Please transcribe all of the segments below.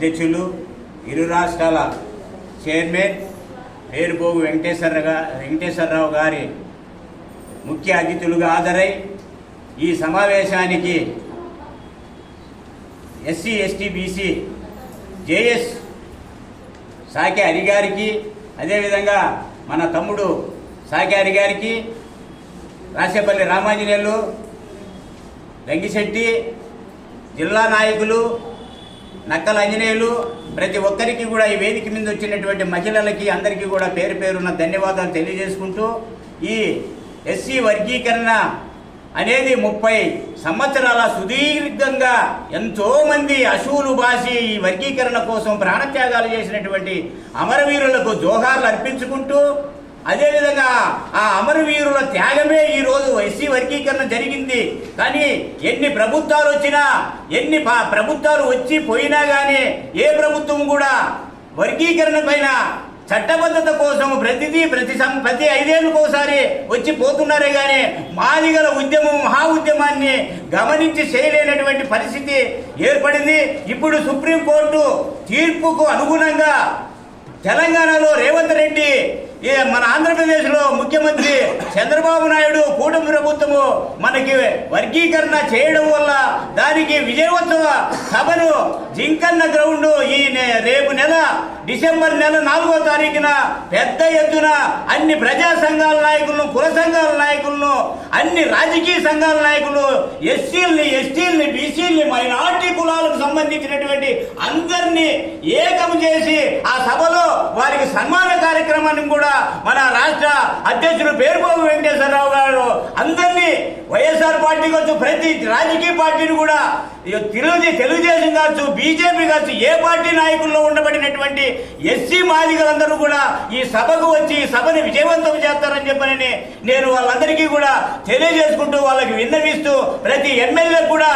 అధ్యక్షులు ఇరు రాష్ట్రాల చైర్మన్ పేరుపోగు వెంకటేశ్వర వెంకటేశ్వరరావు గారి ముఖ్య అతిథులుగా హాజరై ఈ సమావేశానికి SC ST BC JS Sake Hari గారికి అదేవిధంగా మన తమ్ముడు సాకే హరి గారికి రాసేపల్లి రామాంజనేయులు రంగిశెట్టి జిల్లా నాయకులు నక్కల ఆంజనేయులు ప్రతి ఒక్కరికి కూడా ఈ వేదిక మీద వచ్చినటువంటి మహిళలకి అందరికీ కూడా పేరు పేరున్న ధన్యవాదాలు తెలియజేసుకుంటూ ఈ ఎస్సీ వర్గీకరణ అనేది ముప్పై సంవత్సరాల సుదీర్ఘంగా ఎంతోమంది అశువులు బాసి ఈ వర్గీకరణ కోసం ప్రాణత్యాగాలు చేసినటువంటి అమరవీరులకు జోహార్లు అర్పించుకుంటూ అదేవిధంగా ఆ అమరవీరుల త్యాగమే ఈ రోజు ఎస్సీ వర్గీకరణ జరిగింది. కానీ ఎన్ని ప్రభుత్వాలు వచ్చినా ఎన్ని ప్రభుత్వాలు వచ్చి పోయినా కానీ ఏ ప్రభుత్వం కూడా వర్గీకరణ పైన చట్టబద్ధత కోసం ప్రతిదీ ప్రతి సం- ప్రతి ఒకసారి వచ్చి పోతున్నారే కానీ మాదిగల ఉద్యమం మహా ఉద్యమాన్ని గమనించి చేయలేనటువంటి పరిస్థితి ఏర్పడింది. ఇప్పుడు సుప్రీంకోర్టు తీర్పుకు అనుగుణంగా తెలంగాణలో రేవంత్ రెడ్డి ఏ మన ఆంధ్రప్రదేశ్లో ముఖ్యమంత్రి చంద్రబాబు నాయుడు కూటమి ప్రభుత్వము మనకి వర్గీకరణ చేయడం వల్ల దానికి విజయోత్సవ సభను జింకన్న గ్రౌండ్ ఈ నె- రేపు నెల డిసెంబర్ నెల నాలుగో తారీఖున పెద్ద ఎత్తున అన్ని ప్రజా సంఘాల నాయకులను కుల సంఘాల నాయకులను అన్ని రాజకీయ సంఘాల నాయకులు ఎస్సీల్ని ఎస్టీల్ని బీసీల్ని మైనార్టీ కులాలకు సంబంధించినటువంటి అందరినీ ఏకం చేసి ఆ సభలో వారికి సన్మాన కార్యక్రమాన్ని కూడా మన రాష్ట్ర అధ్యక్షుడు పేరుబాబు వెంకటేశ్వరరావు గారు అందరినీ వైఎస్ఆర్ పార్టీ వచ్చి ప్రతి రాజకీయ పార్టీని కూడా తెలుగు తెలుగుదేశం కావచ్చు బీజేపీ కావచ్చు ఏ పార్టీ నాయకుల్లో ఉండబడినటువంటి ఎస్సీ మాదిగలందరూ కూడా ఈ సభకు వచ్చి ఈ సభని విజయవంతం చేస్తారని చెప్పనని నేను వాళ్ళందరికీ కూడా తెలియజేసుకుంటూ వాళ్ళకి విన్నవిస్తూ ప్రతి ఎమ్మెల్యే కూడా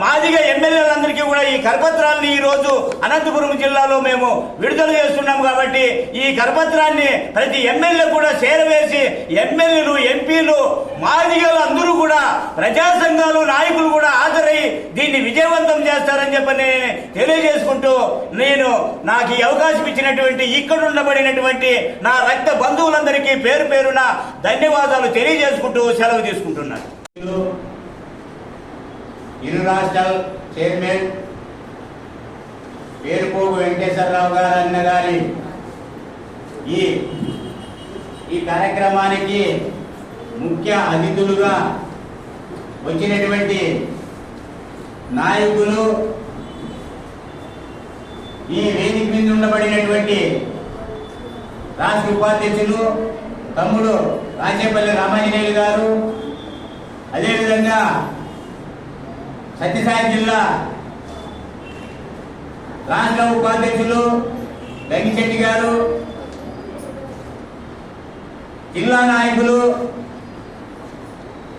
మాదిగ ఎమ్మెల్యేలందరికీ కూడా ఈ కరపత్రాన్ని ఈ రోజు అనంతపురం జిల్లాలో మేము విడుదల చేస్తున్నాం కాబట్టి ఈ కరపత్రాన్ని ప్రతి ఎమ్మెల్యే కూడా చేరవేసి ఎమ్మెల్యేలు ఎంపీలు మాదిగలు అందరూ కూడా ప్రజా సంఘాలు నాయకులు కూడా హాజరై దీన్ని దీన్ని విజయవంతం చేస్తారని చెప్పని తెలియజేసుకుంటూ నేను నాకు ఈ అవకాశం ఇచ్చినటువంటి ఇక్కడ ఉండబడినటువంటి నా రక్త బంధువులందరికీ పేరు పేరున ధన్యవాదాలు తెలియజేసుకుంటూ సెలవు తీసుకుంటున్నాను. ఇరు రాష్ట్రాల చైర్మన్ పేరుపోగు వెంకటేశ్వరరావు గారు అన్న గారి ఈ ఈ కార్యక్రమానికి ముఖ్య అతిథులుగా వచ్చినటువంటి నాయకులు ఈ వేదిక మీద ఉండబడినటువంటి రాష్ట్ర ఉపాధ్యక్షులు తమ్ముడు రాజేపల్లి రామాంజనేయులు గారు అదేవిధంగా సత్యసాయి జిల్లా రాష్ట్ర ఉపాధ్యక్షులు రంగిశెట్టి గారు జిల్లా నాయకులు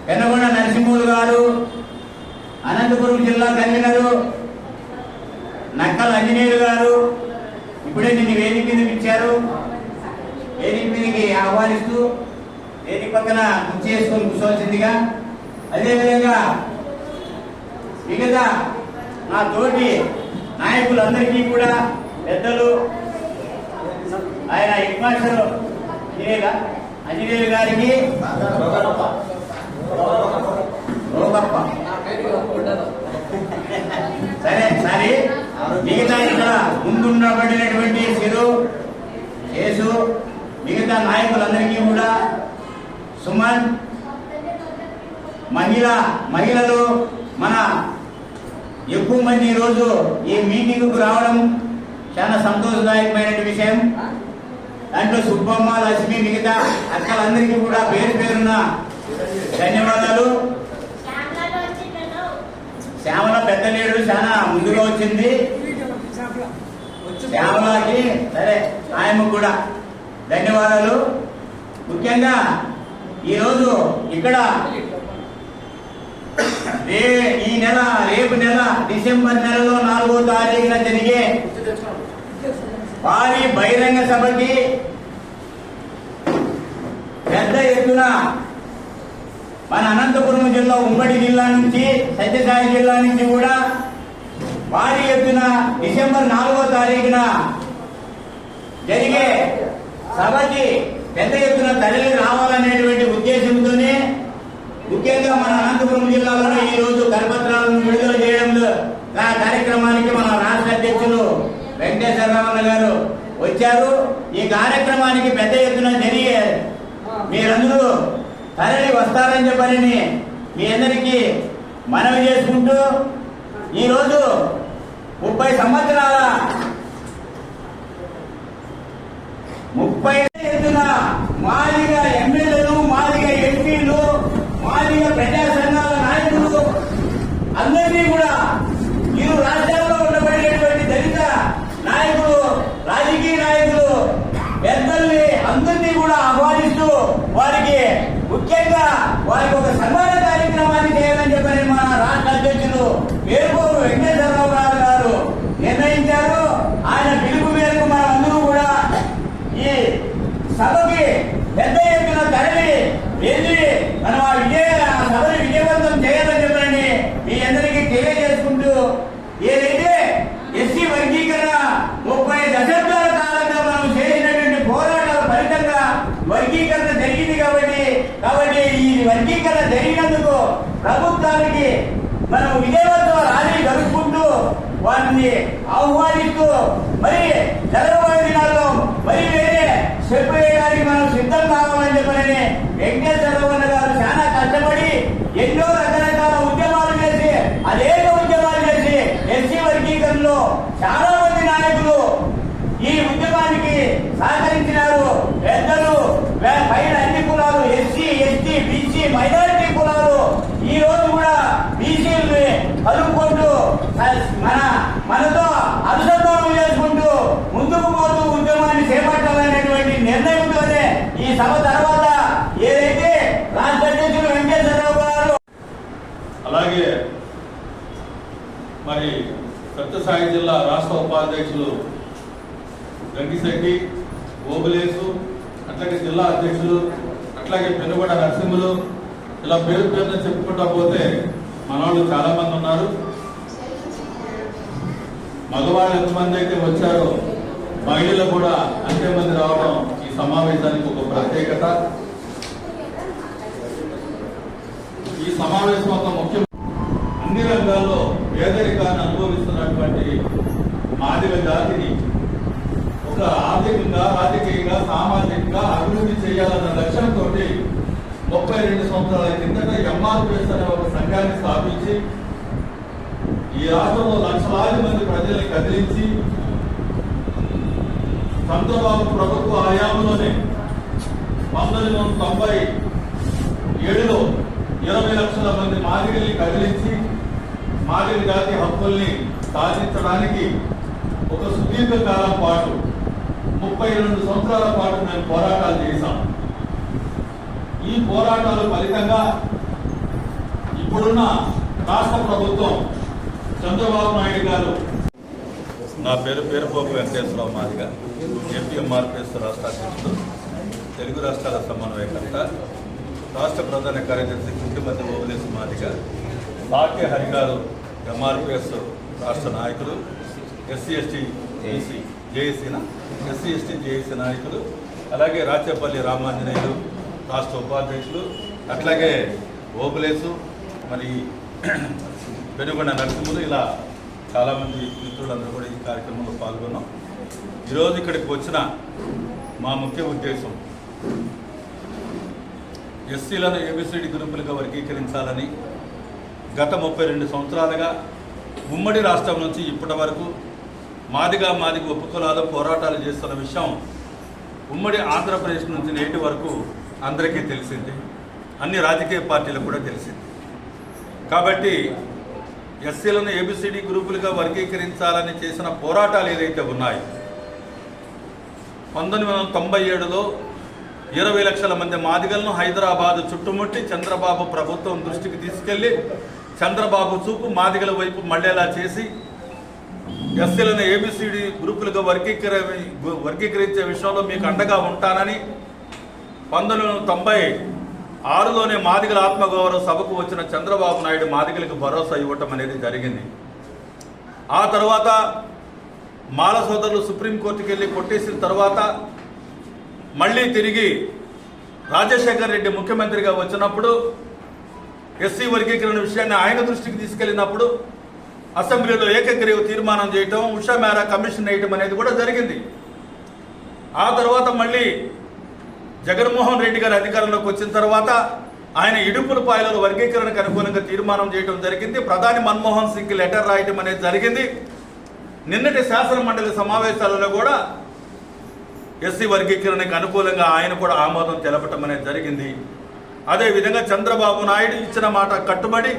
పెనగొండ నరసింహులు గారు అనంతపురం జిల్లా కన్వీనరు నక్కల అంజనేయులు గారు ఇప్పుడే నిన్ను వేదిక మీదకి ఇచ్చారు వేదిక మీదకి ఆహ్వానిస్తూ వేదిక పక్కన కుర్చీ చేసుకొని కూర్చోవలసిందిగా. అదేవిధంగా మిగతా నా తోటి నాయకులందరికీ కూడా పెద్దలు ఆయన హెడ్ మాస్టర్ అంజనీయులు గారికి రోగప్ప సరే సరే. మిగతా ఇక్కడ ముందుండబడినటువంటి సిరు యేసు మిగతా నాయకులందరికీ కూడా సుమన్ మహిళ మహిళలు మన ఎక్కువ మంది ఈరోజు ఈ మీటింగ్కు రావడం చాలా సంతోషదాయకమైన విషయం. దాంట్లో సుబ్బమ్మ లక్ష్మి మిగతా అక్కలందరికీ కూడా పేరు పేరున్న ధన్యవాదాలు. శ్యామల పెద్ద లీడరు చాలా ముందుగా వచ్చింది. శ్యామలకి సరే ఆయనకు కూడా ధన్యవాదాలు. ముఖ్యంగా ఈరోజు ఇక్కడ రే ఈ నెల రేపు నెల డిసెంబర్ నెలలో నాలుగో తారీఖున జరిగే భారీ బహిరంగ సభకి పెద్ద ఎత్తున మన అనంతపురం జిల్లా ఉమ్మడి జిల్లా నుంచి సత్యసాయి జిల్లా నుంచి కూడా భారీ ఎత్తున డిసెంబర్ నాలుగో తారీఖున జరిగే సభకి పెద్ద ఎత్తున తరలి రావాలనేటువంటి ఉద్దేశంతోనే ముఖ్యంగా మన అనంతపురం జిల్లాలో ఈ రోజు కరపత్రాలను విడుదల చేయడంలో ఆ కార్యక్రమానికి మన రాష్ట్ర అధ్యక్షులు వెంకటేశ్వరరావు గారు వచ్చారు. ఈ కార్యక్రమానికి పెద్ద ఎత్తున జరిగే మీరందరూ తరలి వస్తారని చెప్పని మీ అందరికీ మనవి చేసుకుంటూ ఈరోజు ముప్పై సంవత్సరాల ముప్పై ఎత్తున మాదిగా ఎమ్మెల్యేలు మాదిగా ఎంపీలు మాదిగా ప్రజా సంఘాల నాయకులు అందరినీ కూడా ఇరు రాష్ట్రాల్లో ఉండబడేటువంటి దళిత నాయకులు రాజకీయ నాయకులు పెద్దల్ని అందరినీ కూడా ఆహ్వానిస్తూ వారికి ముఖ్యంగా వారికి ఒక సన్మాన కార్యక్రమాన్ని చేయాలని చెప్పని మన రాష్ట్ర అధ్యక్షులు వేరుకోరు వెంకటేశ్వర గారు గారు నిర్ణయించారు ఆయన పిలుపు మేరకు మనం అందరూ కూడా ఈ సభకి పెద్ద ఎత్తున తరలి వెళ్ళి మనం ఆ విజయ ఆ సభని విజయవంతం చేయాలని చెప్పని మీ అందరికీ తెలియజేసుకుంటూ ఏదైతే ఎస్సీ వర్గీకరణ ముప్పై దశాబ్దాల కాలంగా మనం చేసినటువంటి పోరాటాల ఫలితంగా వర్గీకరణ జరిగింది కాబట్టి కాబట్టి ఈ వర్గీకరణ జరిగినందుకు ప్రభుత్వానికి మనం విజయవంతం ర్యాలీ జరుపుకుంటూ వారిని ఆహ్వానిస్తూ మరి జరగబోయే దినాల్లో మరి వేరే చెప్పేయడానికి మనం సిద్ధం కావాలని చెప్పని వెంకటేశ్వరరావు గారు చాలా కష్టపడి ఎన్నో రకరకాల ఉద్యమాలు చేసి అనేక ఉద్యమాలు చేసి ఎస్సీ వర్గీకరణలో చాలా మంది నాయకులు ఈ ఉద్యమానికి సహకరించినారు పెద్దలు వే- పైన అన్ని కులాలు ఎస్సీ ఎస్టీ బీసీ మైనారిటీ కులాలు ఈ రోజు కూడా బీసీలని కలుపుకుంటూ స- మన మనతో అనుసంధానం చేసుకుంటూ ముందుకు పోతూ ఉద్యమాన్ని చేపట్టాలనేటువంటి నిర్ణయంతోనే ఈ సభ తర్వాత ఏదైతే రాష్ట్ర అధ్యక్షులు వెంకటేశ్వరరావు గారు అలాగే మరి సత్యసాయి జిల్లా రాష్ట్ర ఉపాధ్యక్షులు గంగిశెట్టి ఓబులేసు అట్లాగే జిల్లా అధ్యక్షులు అట్లాగే పెనుగొండ నరసింహులు ఇలా పేరు పేరున చెప్పుకుంటా పోతే మనవాళ్ళు చాలా మంది ఉన్నారు. మగవాళ్ళు ఎంతమంది అయితే వచ్చారో మహిళలు కూడా అంతే మంది రావడం సమావేశానికి ఒక ప్రత్యేకత. ఈ సమావేశం ఒక ముఖ్యం అన్ని రంగాల్లో పేదరికాన్ని అనుభవిస్తున్నటువంటి మాదిగ జాతిని ఒక ఆర్థికంగా రాజకీయంగా సామాజికంగా అభివృద్ధి చేయాలన్న లక్ష్యంతో ముప్పై రెండు సంవత్సరాల కిందట ఎంఆర్పిఎస్ అనే ఒక సంఘాన్ని స్థాపించి ఈ రాష్ట్రంలో లక్షలాది మంది ప్రజల్ని కదిలించి చంద్రబాబు ప్రభుత్వ హయాంలోనే పంతొమ్మిది వందల తొంభై ఏడులో ఇరవై లక్షల మంది మాదిరిని కదిలించి మాదిరి జాతి హక్కుల్ని సాధించడానికి ఒక సుదీర్ఘ కాలం పాటు ముప్పై రెండు సంవత్సరాల పాటు మేము పోరాటాలు చేశాం. ఈ పోరాటాల ఫలితంగా ఇప్పుడున్న రాష్ట్ర ప్రభుత్వం చంద్రబాబు నాయుడు గారు. నా పేరు పేరుపోపు వెంకటేశ్వరరావు మాదిగా. ఎంపీఎంఆర్పిఎస్ రాష్ట్ర అధ్యక్షుడు తెలుగు రాష్ట్రాల సమన్వయకర్త రాష్ట్ర ప్రధాన కార్యదర్శి కుంటిమతి ఓవలేసి మాదిగ సాకే హరిగారు ఎంఆర్పిఎస్ రాష్ట్ర నాయకులు ఎస్సీ ఎస్టీ జేసీ జేఏసీన ఎస్సీ ఎస్టీ జేఏసీ నాయకులు అలాగే రాచేపల్లి రామాంజనేయులు రాష్ట్ర ఉపాధ్యక్షులు అట్లాగే ఓబులేసు మరి పెనుగొండ నరసింహులు ఇలా చాలామంది మిత్రులందరూ కూడా ఈ కార్యక్రమంలో పాల్గొన్నాం. ఈరోజు ఇక్కడికి వచ్చిన మా ముఖ్య ఉద్దేశం ఎస్సీలను ఏబిసిడి గ్రూపులుగా వర్గీకరించాలని గత ముప్పై రెండు సంవత్సరాలుగా ఉమ్మడి రాష్ట్రం నుంచి ఇప్పటి వరకు మాదిగా మాదిగ ఉపకులాలు పోరాటాలు చేస్తున్న విషయం ఉమ్మడి ఆంధ్రప్రదేశ్ నుంచి నేటి వరకు అందరికీ తెలిసింది. అన్ని రాజకీయ పార్టీలకు కూడా తెలిసింది. కాబట్టి ఎస్సీలను ఏబిసిడి గ్రూపులుగా వర్గీకరించాలని చేసిన పోరాటాలు ఏదైతే ఉన్నాయో పంతొమ్మిది వందల తొంభై ఏడులో ఇరవై లక్షల మంది మాదిగలను హైదరాబాద్ చుట్టుముట్టి చంద్రబాబు ప్రభుత్వం దృష్టికి తీసుకెళ్ళి చంద్రబాబు చూపు మాదిగల వైపు మళ్ళేలా చేసి ఎస్సీలను ఏబిసిడి గ్రూపులుగా వర్గీకర వర్గీకరించే విషయంలో మీకు అండగా ఉంటానని పంతొమ్మిది వందల తొంభై ఆరులోనే మాదిగల ఆత్మగౌరవ సభకు వచ్చిన చంద్రబాబు నాయుడు మాదిగలకు భరోసా ఇవ్వటం అనేది జరిగింది. ఆ తర్వాత మాల సోదరులు సుప్రీంకోర్టుకి వెళ్ళి కొట్టేసిన తర్వాత మళ్ళీ తిరిగి రాజశేఖర్ రెడ్డి ముఖ్యమంత్రిగా వచ్చినప్పుడు ఎస్సీ వర్గీకరణ విషయాన్ని ఆయన దృష్టికి తీసుకెళ్ళినప్పుడు అసెంబ్లీలో ఏకగ్రీవ తీర్మానం చేయటం ఉషా మేరా కమిషన్ వేయటం అనేది కూడా జరిగింది. ఆ తర్వాత మళ్ళీ జగన్మోహన్ రెడ్డి గారు అధికారంలోకి వచ్చిన తర్వాత ఆయన ఇడుపుల పాయలలో వర్గీకరణకు అనుకూలంగా తీర్మానం చేయడం జరిగింది. ప్రధాని మన్మోహన్ సింగ్ లెటర్ రాయటం అనేది జరిగింది. నిన్నటి శాసన మండలి సమావేశాలలో కూడా ఎస్సీ వర్గీకరణకు అనుకూలంగా ఆయన కూడా ఆమోదం తెలపటం అనేది జరిగింది. అదేవిధంగా చంద్రబాబు నాయుడు ఇచ్చిన మాట కట్టుబడి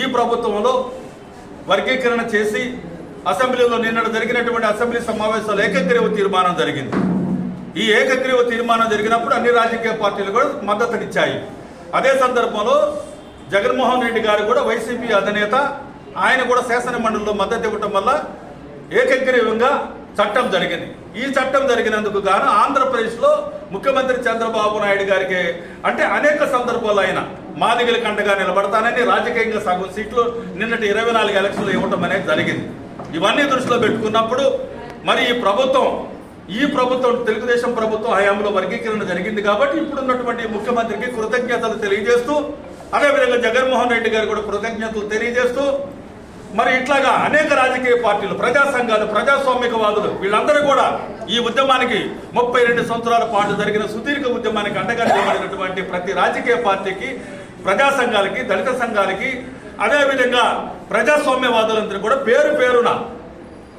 ఈ ప్రభుత్వంలో వర్గీకరణ చేసి అసెంబ్లీలో నిన్న జరిగినటువంటి అసెంబ్లీ సమావేశాలు ఏకగ్రీవ తీర్మానం జరిగింది. ఈ ఏకగ్రీవ తీర్మానం జరిగినప్పుడు అన్ని రాజకీయ పార్టీలు కూడా మద్దతునిచ్చాయి అదే సందర్భంలో జగన్మోహన్ రెడ్డి గారు కూడా వైసీపీ అధినేత ఆయన కూడా శాసన మండలిలో మద్దతు ఇవ్వటం వల్ల ఏకగ్రీవంగా చట్టం జరిగింది. ఈ చట్టం జరిగినందుకు గాను ఆంధ్రప్రదేశ్లో ముఖ్యమంత్రి చంద్రబాబు నాయుడు గారికి అంటే అనేక సందర్భాల్లో ఆయన మాదిగల కంటగా నిలబడతానని రాజకీయంగా సగం సీట్లు నిన్నటి ఇరవై నాలుగు ఎలక్షన్లు ఇవ్వటం అనేది జరిగింది. ఇవన్నీ దృష్టిలో పెట్టుకున్నప్పుడు మరి ఈ ప్రభుత్వం ఈ ప్రభుత్వం తెలుగుదేశం ప్రభుత్వం హయాంలో వర్గీకరణ జరిగింది కాబట్టి ఇప్పుడున్నటువంటి ముఖ్యమంత్రికి కృతజ్ఞతలు తెలియజేస్తూ అదేవిధంగా జగన్మోహన్ రెడ్డి గారు కూడా కృతజ్ఞతలు తెలియజేస్తూ మరి ఇట్లాగా అనేక రాజకీయ పార్టీలు ప్రజా సంఘాలు ప్రజాస్వామికవాదులు వీళ్ళందరూ కూడా ఈ ఉద్యమానికి ముప్పై రెండు సంవత్సరాల పాటు జరిగిన సుదీర్ఘ ఉద్యమానికి అండగా నిలబడినటువంటి ప్రతి రాజకీయ పార్టీకి ప్రజా సంఘాలకి దళిత సంఘాలకి అదేవిధంగా ప్రజాస్వామ్యవాదులందరూ కూడా పేరు పేరున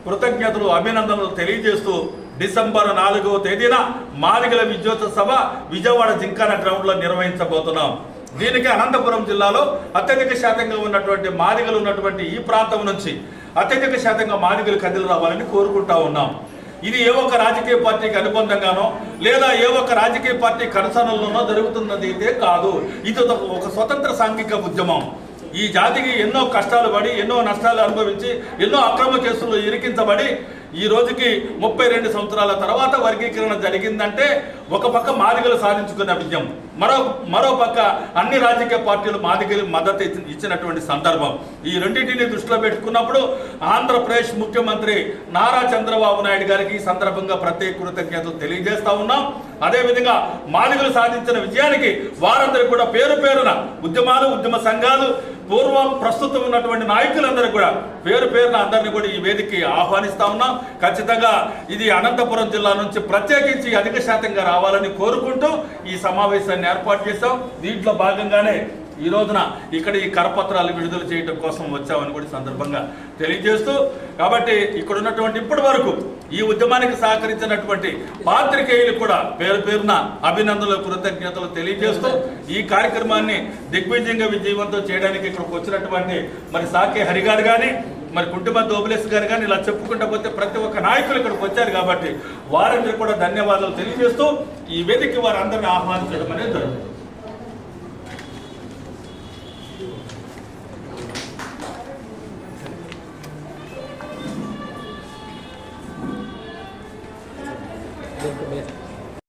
కృతజ్ఞతలు అభినందనలు తెలియజేస్తూ డిసెంబర్ నాలుగవ తేదీన మాదిగల విద్యోత్సవ సభ విజయవాడ జింకాన గ్రౌండ్లో నిర్వహించబోతున్నాం. దీనికి అనంతపురం జిల్లాలో అత్యధిక శాతంగా ఉన్నటువంటి మాదిగలు ఉన్నటువంటి ఈ ప్రాంతం నుంచి అత్యధిక శాతంగా మాదిగలు కదిలి రావాలని కోరుకుంటా ఉన్నాం. ఇది ఏ ఒక్క రాజకీయ పార్టీకి అనుబంధంగానో లేదా ఏ ఒక్క రాజకీయ పార్టీ కనసనల్లోనో జరుగుతున్నది అయితే కాదు. ఇది ఒక- ఒక స్వతంత్ర సాంఘిక ఉద్యమం. ఈ జాతికి ఎన్నో కష్టాలు పడి ఎన్నో నష్టాలు అనుభవించి ఎన్నో అక్రమ కేసుల్లో ఇరికించబడి ఈ రోజుకి ముప్పై రెండు సంవత్సరాల తర్వాత వర్గీకరణ జరిగిందంటే ఒక పక్క మాదిగలు సాధించుకున్న విజయం. మరో మరో పక్క అన్ని రాజకీయ పార్టీలు మాదిగలు మద్దతు ఇచ్చినటువంటి సందర్భం. ఈ రెండింటిని దృష్టిలో పెట్టుకున్నప్పుడు ఆంధ్రప్రదేశ్ ముఖ్యమంత్రి నారా చంద్రబాబు నాయుడు గారికి ఈ సందర్భంగా ప్రత్యేక కృతజ్ఞతలు తెలియజేస్తా ఉన్నాం. అదేవిధంగా మాదిగలు సాధించిన విజయానికి వారందరూ కూడా పేరు పేరున ఉద్యమాలు ఉద్యమ సంఘాలు పూర్వం ప్రస్తుతం ఉన్నటువంటి నాయకులందరూ కూడా పేరు పేరున అందరినీ కూడా ఈ వేదికకి ఆహ్వానిస్తా ఉన్నాం. ఖచ్చితంగా ఇది అనంతపురం జిల్లా నుంచి ప్రత్యేకించి అధిక శాతంగా రావాలని కోరుకుంటూ ఈ సమావేశాన్ని ఏర్పాటు చేశాం. దీంట్లో భాగంగానే ఈ రోజున ఇక్కడ ఈ కరపత్రాలు విడుదల చేయడం కోసం వచ్చామని కూడా సందర్భంగా తెలియజేస్తూ కాబట్టి ఇక్కడ ఉన్నటువంటి ఇప్పటి వరకు ఈ ఉద్యమానికి సహకరించినటువంటి పాత్రికేయులు కూడా పేరు పేరున అభినందనలు కృతజ్ఞతలు తెలియజేస్తూ ఈ కార్యక్రమాన్ని దిగ్విజయంగా విజయవంతం చేయడానికి ఇక్కడికి వచ్చినటువంటి మరి సాకే హరి గారు కానీ మరి కుటుంబ దోబులేస్ గారు కానీ ఇలా చెప్పుకుంటా పోతే ప్రతి ఒక్క నాయకులు ఇక్కడికి వచ్చారు కాబట్టి వారందరికీ కూడా ధన్యవాదాలు తెలియజేస్తూ ఈ వేదిక వారందరినీ ఆహ్వానించడం అనేది జరుగుతుంది.